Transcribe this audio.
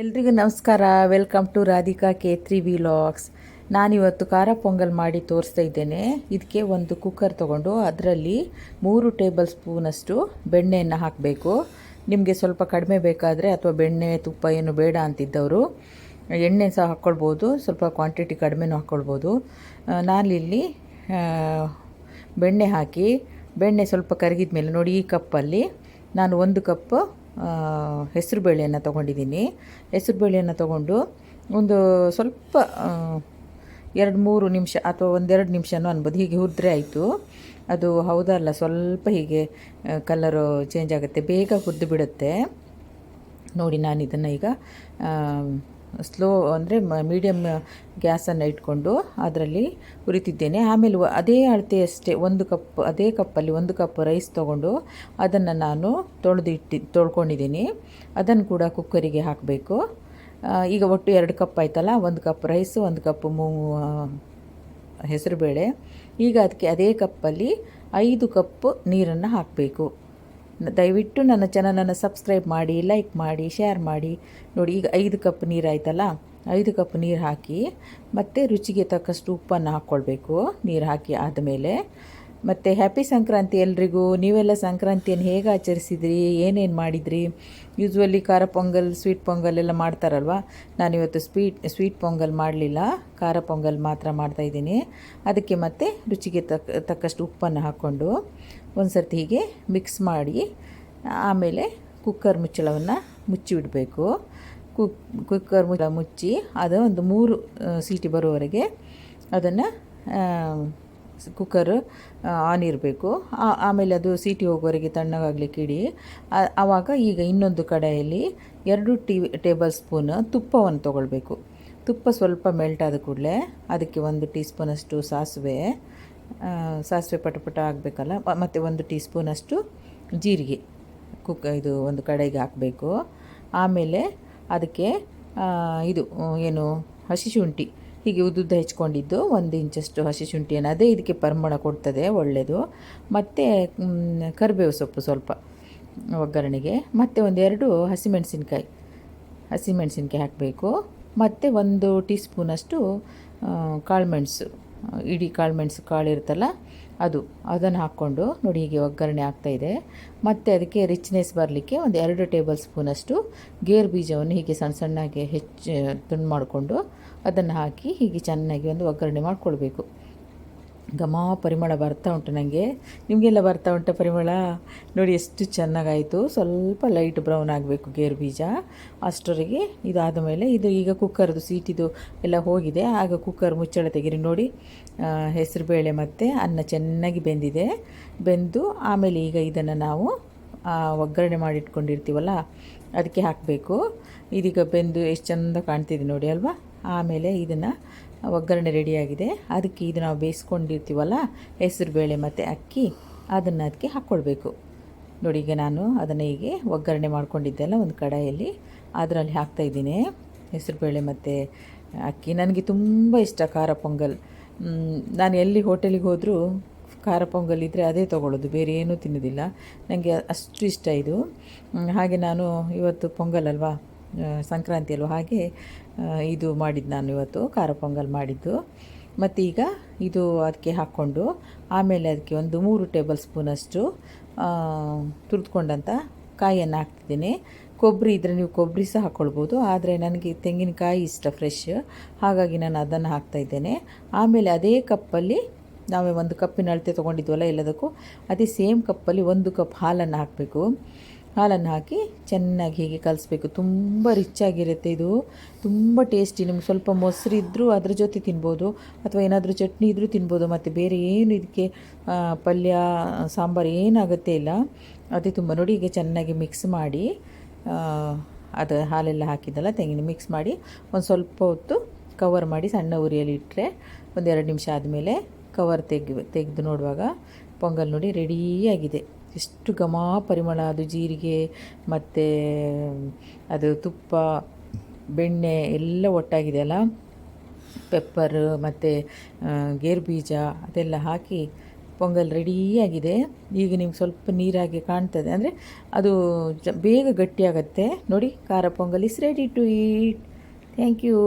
ಎಲ್ರಿಗೂ ನಮಸ್ಕಾರ. Welcome to Radhika K three vlogs ನಾನಿವತ್ತು ಖಾರ ಪೊಂಗಲ್ ಮಾಡಿ ತೋರಿಸ್ತಾ ಇದ್ದೇನೆ. ಇದಕ್ಕೆ ಒಂದು ಕುಕ್ಕರ್ ತೊಗೊಂಡು ಅದರಲ್ಲಿ ಮೂರು ಟೇಬಲ್ ಸ್ಪೂನಷ್ಟು ಬೆಣ್ಣೆಯನ್ನು ಹಾಕಬೇಕು. ನಿಮಗೆ ಸ್ವಲ್ಪ ಕಡಿಮೆ ಬೇಕಾದರೆ ಅಥವಾ ಬೆಣ್ಣೆ, ತುಪ್ಪ ಏನು ಬೇಡ ಅಂತಿದ್ದವರು, ಎಣ್ಣೆ ಸಹ ಹಾಕ್ಕೊಳ್ಬೋದು ಸ್ವಲ್ಪ ಕ್ವಾಂಟಿಟಿ ಕಡಿಮೆನೂ ಹಾಕ್ಕೊಳ್ಬೋದು ನಾನಿಲ್ಲಿ ಬೆಣ್ಣೆ ಹಾಕಿ, ಬೆಣ್ಣೆ ಸ್ವಲ್ಪ ಕರಗಿದ ಮೇಲೆ ನೋಡಿ ಈ ಕಪ್ಪಲ್ಲಿ ನಾನು ಒಂದು ಕಪ್ ಹೆಸರುಬೇಳೆಯನ್ನು ತೊಗೊಂಡಿದ್ದೀನಿ. ಹೆಸರುಬೇಳೆಯನ್ನು ತೊಗೊಂಡು ಒಂದು ಸ್ವಲ್ಪ ಎರಡು ಮೂರು ನಿಮಿಷ ಅಥವಾ ಒಂದೆರಡು ನಿಮಿಷನೂ ಅನ್ಬೋದು. ಹೀಗೆ ಹುರಿದ್ರೆ ಆಯಿತು. ಅದು ಹೌದಲ್ಲ ಸ್ವಲ್ಪ ಹೀಗೆ ಕಲರು ಚೇಂಜ್ ಆಗುತ್ತೆ. ಬೇಗ ಹುರಿದು ಬಿಡುತ್ತೆ. ನೋಡಿ ನಾನು ಇದನ್ನು ಈಗ ಸ್ಲೋ ಅಂದರೆ ಮೀಡಿಯಮ್ ಗ್ಯಾಸನ್ನು ಇಟ್ಕೊಂಡು ಅದರಲ್ಲಿ ಹುರಿತಿದ್ದೇನೆ. ಆಮೇಲೆ ಅದೇ ಅದೇ ಅಳತೆಯಷ್ಟೇ ಒಂದು ಕಪ್ ಅದೇ ಕಪ್ಪಲ್ಲಿ ಒಂದು ಕಪ್ ರೈಸ್ ತೊಗೊಂಡು ಅದನ್ನು ನಾನು ತೊಳೆದು ಇಟ್ಟಿ ತೊಳ್ಕೊಂಡಿದ್ದೀನಿ. ಅದನ್ನು ಕೂಡ ಕುಕ್ಕರಿಗೆ ಹಾಕಬೇಕು. ಈಗ ಒಟ್ಟು ಎರಡು ಕಪ್ ಆಯ್ತಲ್ಲ, ಒಂದು ಕಪ್ ರೈಸು ಒಂದು ಕಪ್ ಮೂ ಹೆಸರುಬೇಳೆ. ಈಗ ಅದಕ್ಕೆ ಅದೇ ಕಪ್ಪಲ್ಲಿ ಐದು ಕಪ್ ನೀರನ್ನು ಹಾಕಬೇಕು. ದಯವಿಟ್ಟು ನನ್ನ ಚಾನಲನ್ನು ಸಬ್ಸ್ಕ್ರೈಬ್ ಮಾಡಿ, ಲೈಕ್ ಮಾಡಿ, ಶೇರ್ ಮಾಡಿ. ನೋಡಿ, ಈಗ ಐದು ಕಪ್ ನೀರು ಆಯ್ತಲ್ಲ? ಐದು ಕಪ್ ನೀರು ಹಾಕಿ ಮತ್ತು ರುಚಿಗೆ ತಕ್ಕಷ್ಟು ಉಪ್ಪನ್ನು ಹಾಕ್ಕೊಳ್ಬೇಕು. ನೀರು ಹಾಕಿ ಆದಮೇಲೆ ಮತ್ತು ಹ್ಯಾಪಿ ಸಂಕ್ರಾಂತಿ ಎಲ್ರಿಗೂ, ನೀವೆಲ್ಲ ಸಂಕ್ರಾಂತಿಯನ್ನು ಹೇಗೆ ಆಚರಿಸಿದ್ರಿ, ಏನೇನು ಮಾಡಿದ್ರಿ? ಯೂಸ್ವಲಿ ಖಾರ ಪೊಂಗಲ್ ಸ್ವೀಟ್ ಪೊಂಗಲ್ ಎಲ್ಲ ಮಾಡ್ತಾರಲ್ವ? ನಾನಿವತ್ತು ಸ್ವೀಟ್ ಸ್ವೀಟ್ ಪೊಂಗಲ್ ಮಾಡಲಿಲ್ಲ. ಖಾರ ಪೊಂಗಲ್ ಮಾತ್ರ ಮಾಡ್ತಾಯಿದ್ದೀನಿ ಅದಕ್ಕೆ ಮತ್ತೆ ರುಚಿಗೆ ತಕ್ಕ ತಕ್ಕಷ್ಟು ಉಪ್ಪನ್ನು ಹಾಕ್ಕೊಂಡು ಒಂದು ಸರ್ತಿ ಹೀಗೆ ಮಿಕ್ಸ್ ಮಾಡಿ, ಆಮೇಲೆ ಕುಕ್ಕರ್ ಮುಚ್ಚಳವನ್ನು ಮುಚ್ಚಿಬಿಡಬೇಕು ಕುಕ್ ಕುಕ್ಕರ್ ಮುಚ್ಚಿ, ಅದು ಒಂದು ಮೂರು ಸೀಟಿ ಬರುವವರೆಗೆ ಅದನ್ನು ಕುಕ್ಕರ್ ಆನ್ ಇರಬೇಕು. ಆಮೇಲೆ ಅದು ಸೀಟಿ ಹೋಗೋವರೆಗೆ ತಣ್ಣಗಾಗಲಿಕ್ಕೆ ಇಡಿ. ಆವಾಗ ಈಗ ಇನ್ನೊಂದು ಕಡೆಯಲ್ಲಿ ಎರಡು ಟೀ ಟೇಬಲ್ ಸ್ಪೂನ್ ತುಪ್ಪವನ್ನು ತೊಗೊಳ್ಬೇಕು. ತುಪ್ಪ ಸ್ವಲ್ಪ ಮೆಲ್ಟ್ ಆದ ಕೂಡಲೇ ಅದಕ್ಕೆ ಒಂದು ಟೀ ಸ್ಪೂನಷ್ಟು ಸಾಸಿವೆ ಸಾಸಿವೆ ಪಟ ಆಗಬೇಕಲ್ಲ ಮತ್ತು ಒಂದು ಟೀ ಸ್ಪೂನಷ್ಟು ಜೀರಿಗೆ ಕುಕ್ ಇದು ಒಂದು ಕಡೆಗೆ ಹಾಕಬೇಕು. ಆಮೇಲೆ ಅದಕ್ಕೆ ಇದು, ಏನು, ಹಸಿ ಶುಂಠಿ. ಹೀಗೆ ಉದ್ದುದ್ದ ಹೆಚ್ಕೊಂಡಿದ್ದು, ಒಂದು ಇಂಚಷ್ಟು ಹಸಿ ಶುಂಠಿಯನ್ನು, ಅದೇ ಇದಕ್ಕೆ ಪರಿಮಳ ಕೊಡ್ತದೆ ಒಳ್ಳೆಯದು ಮತ್ತು ಕರಿಬೇವು ಸೊಪ್ಪು ಸ್ವಲ್ಪ ಒಗ್ಗರಣೆಗೆ, ಮತ್ತು ಒಂದೆರಡು ಹಸಿಮೆಣಸಿನ್ಕಾಯಿ ಹಸಿಮೆಣಸಿನ್ಕಾಯಿ ಹಾಕಬೇಕು. ಮತ್ತು ಒಂದು ಟೀ ಸ್ಪೂನಷ್ಟು ಕಾಳುಮೆಣಸು ಇಡೀ ಕಾಳುಮೆಣಸು ಕಾಳು ಇರುತ್ತಲ್ಲ ಅದು, ಅದನ್ನು ಹಾಕ್ಕೊಂಡು ನೋಡಿ ಹೀಗೆ ಒಗ್ಗರಣೆ ಆಗ್ತಾಯಿದೆ ಮತ್ತು ಅದಕ್ಕೆ ರಿಚ್ನೆಸ್ ಬರಲಿಕ್ಕೆ ಒಂದು ಎರಡು ಟೇಬಲ್ ಸ್ಪೂನಷ್ಟು ಗೇರು ಬೀಜವನ್ನು ಹೀಗೆ ಸಣ್ಣ ಸಣ್ಣಗೆ ಹೆಚ್ಚು ತುಂಡು ಮಾಡಿಕೊಂಡು ಅದನ್ನು ಹಾಕಿ ಹೀಗೆ ಚೆನ್ನಾಗಿ ಒಂದು ಒಗ್ಗರಣೆ ಮಾಡಿಕೊಳ್ಬೇಕು. ಘಮ ಪರಿಮಳ ಬರ್ತಾ ಉಂಟು ನನಗೆ ನಿಮಗೆಲ್ಲ ಬರ್ತಾ ಉಂಟ ಪರಿಮಳ? ನೋಡಿ ಎಷ್ಟು ಚೆನ್ನಾಗಾಯಿತು. ಸ್ವಲ್ಪ ಲೈಟ್ ಬ್ರೌನ್ ಆಗಬೇಕು ಗೇರು ಬೀಜ. ಅಷ್ಟರವರೆಗೆ ಇದಾದ ಮೇಲೆ ಇದು ಈಗ ಕುಕ್ಕರ್ದು ಸೀಟಿದು ಎಲ್ಲ ಹೋಗಿದೆ. ಆಗ ಕುಕ್ಕರ್ ಮುಚ್ಚಳ ತೆಗೀರಿ. ನೋಡಿ ಹೆಸರುಬೇಳೆ ಮತ್ತು ಅನ್ನ ಚೆನ್ನಾಗಿ ಬೆಂದಿದೆ. ಬೆಂದು ಆಮೇಲೆ ಈಗ ಇದನ್ನು ನಾವು ಒಗ್ಗರಣೆ ಮಾಡಿಟ್ಕೊಂಡಿರ್ತೀವಲ್ಲ ಅದಕ್ಕೆ ಹಾಕಬೇಕು. ಇದೀಗ ಬೆಂದು ಎಷ್ಟು ಚಂದ ಕಾಣ್ತಿದೆ ನೋಡಿ ಅಲ್ವಾ? ಆಮೇಲೆ ಇದನ್ನು ಒಗ್ಗರಣೆ ರೆಡಿಯಾಗಿದೆ. ಅದಕ್ಕೆ ಇದು ನಾವು ಬೇಯಿಸ್ಕೊಂಡಿರ್ತೀವಲ್ಲ ಹೆಸರುಬೇಳೆ ಮತ್ತು ಅಕ್ಕಿ, ಅದನ್ನು ಅದಕ್ಕೆ ಹಾಕ್ಕೊಳ್ಬೇಕು ನೋಡಿ, ಈಗ ನಾನು ಅದನ್ನು ಹೀಗೆ ಒಗ್ಗರಣೆ ಮಾಡ್ಕೊಂಡಿದ್ದೆಲ್ಲ ಒಂದು ಕಡಾಯಲ್ಲಿ. ಅದರಲ್ಲಿ ಹಾಕ್ತಾಯಿದ್ದೀನಿ ಹೆಸರುಬೇಳೆ ಮತ್ತು ಅಕ್ಕಿ. ನನಗೆ ತುಂಬ ಇಷ್ಟ ಖಾರ ಪೊಂಗಲ್. ನಾನು ಎಲ್ಲಿ ಹೋಟೆಲಿಗೆ ಹೋದರೂ ಖಾರ ಪೊಂಗಲ್ ಇದ್ದರೆ ಅದೇ ತೊಗೊಳ್ಳೋದು, ಬೇರೆ ಏನೂ ತಿನ್ನೋದಿಲ್ಲ. ನನಗೆ ಅಷ್ಟು ಇಷ್ಟ ಇದು. ಹಾಗೆ ನಾನು ಇವತ್ತು ಪೊಂಗಲ್ ಅಲ್ವಾ ಆ, ಸಂಕ್ರಾಂತಿ ಅಲ್ವಾ ಹಾಗೆ ಇದು ಮಾಡಿದ್ದು ನಾನು ಇವತ್ತು ಖಾರ ಪೊಂಗಲ್ ಮಾಡಿದ್ದು. ಮತ್ತು ಈಗ ಇದು ಅದಕ್ಕೆ ಹಾಕ್ಕೊಂಡು ಆಮೇಲೆ ಅದಕ್ಕೆ ಒಂದು ಮೂರು ಟೇಬಲ್ ಸ್ಪೂನಷ್ಟು ತುರಿದ್ಕೊಂಡಂಥ ಕಾಯಿಯನ್ನು ಹಾಕ್ತಿದ್ದೀನಿ. ಕೊಬ್ಬರಿ ಇದ್ದರೆ ನೀವು ಕೊಬ್ಬರಿ ಸಹ ಹಾಕ್ಕೊಳ್ಬೋದು ಆದರೆ ನನಗೆ ತೆಂಗಿನಕಾಯಿ ಇಷ್ಟ ಫ್ರೆಶ್ ಹಾಗಾಗಿ ನಾನು ಅದನ್ನು ಹಾಕ್ತಾಯಿದ್ದೇನೆ ಆಮೇಲೆ ಅದೇ ಕಪ್ಪಲ್ಲಿ ನಾವೇ ಒಂದು ಕಪ್ಪಿನ ಅಳತೆ ತೊಗೊಂಡಿದ್ವಲ್ಲ ಎಲ್ಲದಕ್ಕೂ ಅದೇ ಸೇಮ್ ಕಪ್ಪಲ್ಲಿ ಒಂದು ಕಪ್ ಹಾಲನ್ನು ಹಾಕಬೇಕು. ಹಾಲನ್ನು ಹಾಕಿ ಚೆನ್ನಾಗಿ ಹೀಗೆ ಕಲಿಸ್ಬೇಕು. ತುಂಬ ರಿಚ್ ಆಗಿರುತ್ತೆ ಇದು. ತುಂಬ ಟೇಸ್ಟಿ ನಿಮ್ಗೆ ಸ್ವಲ್ಪ ಮೊಸರು ಇದ್ದರೂ ಅದ್ರ ಜೊತೆ ತಿನ್ಬೋದು. ಅಥವಾ ಏನಾದರೂ ಚಟ್ನಿ ಇದ್ದರೂ ತಿನ್ಬೋದು. ಮತ್ತು ಬೇರೆ ಏನು ಇದಕ್ಕೆ ಪಲ್ಯ, ಸಾಂಬಾರು ಏನಾಗುತ್ತೆ ಇಲ್ಲ. ಅದೇ ತುಂಬ ನೋಡಿ ಈಗ ಚೆನ್ನಾಗಿ ಮಿಕ್ಸ್ ಮಾಡಿ ಅದು ಹಾಲೆಲ್ಲ ಹಾಕಿದ್ದಲ್ಲ, ತೆಂಗಿನ ಮಿಕ್ಸ್ ಮಾಡಿ ಒಂದು ಸ್ವಲ್ಪ ಹೊತ್ತು ಕವರ್ ಮಾಡಿ ಸಣ್ಣ ಉರಿಯಲ್ಲಿ ಇಟ್ಟರೆ ಒಂದೆರಡು ನಿಮಿಷ ಆದಮೇಲೆ ಕವರ್ ತೆಗಿ ತೆಗೆದು ನೋಡುವಾಗ, ಪೊಂಗಲ್ ನೋಡಿ ರೆಡಿಯಾಗಿದೆ ಎಷ್ಟು ಘಮ ಪರಿಮಳ, ಅದು ಜೀರಿಗೆ, ಮತ್ತು, ಅದು ತುಪ್ಪ, ಬೆಣ್ಣೆ ಎಲ್ಲ ಒಟ್ಟಾಗಿದೆ ಅಲ್ಲ? ಪೆಪ್ಪರ್, ಮತ್ತು ಗೇರು ಬೀಜ, ಅದೆಲ್ಲ ಹಾಕಿ ಪೊಂಗಲ್ ರೆಡಿಯಾಗಿದೆ ಈಗ ನಿಮ್ಗೆ ಸ್ವಲ್ಪ ನೀರಾಗಿ ಕಾಣ್ತದೆ. ಅಂದರೆ ಅದು ಬೇಗ ಗಟ್ಟಿಯಾಗತ್ತೆ. ನೋಡಿ, ಖಾರ pongal is ready to eat thank you